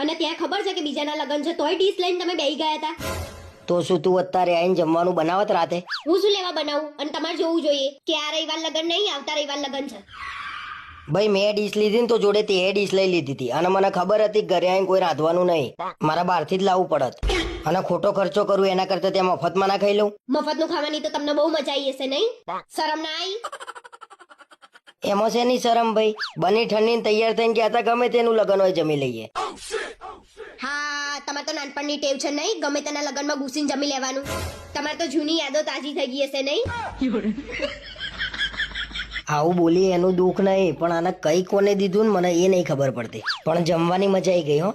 અને ત્યાં ખબર છે કે બીજાના લગ્ન છે તોય ડીશ લઈને તમે બેહી ગયા હતા. તો શું તું અત્યારે આઈને જમવાનું બનાવત રાતે? હું શું લેવા બનાવું? અને તમારે જોવું જોઈએ કે આ રવિવાર લગ્ન નહીં આવતા રવિવાર લગ્ન છે. ભાઈ મેં ડીશ લીધી ને તો જોડે તે ડીશ લઈ લીધી હતી. અને મને ખબર હતી ઘરે આઈને કોઈ રાંધવાનું નહીં. મારા બહારથી જ લાવવું પડત. અને ખોટો ખર્ચો કરું એના કરતા ત્યાં મફતમાં ના ખાઈ લઉં? મફતનું ખાવાની તો તમને બહુ મજા આવી હશે નહીં? શરમ ના આવી? એમાં છે નહીં શરમ ભાઈ? બની ઠંડી તૈયાર થઈને ગયા હતા ગમે તેનું લગ્ન હોય જમી લઈએ. તમારે તો નાનપણની ટેવ છે નહીં? ગમે તેના લગ્નમાં ઘૂસીને જમી લેવાનું. તમારે તો જૂની યાદો તાજી થઈ ગઈ હશે નહીં? આવું બોલી એનું દુઃખ નહીં, પણ આને કઈ કોને દીધું ને મને એ નહીં ખબર પડતી. પણ જમવાની મજા આવી ગઈ, હો.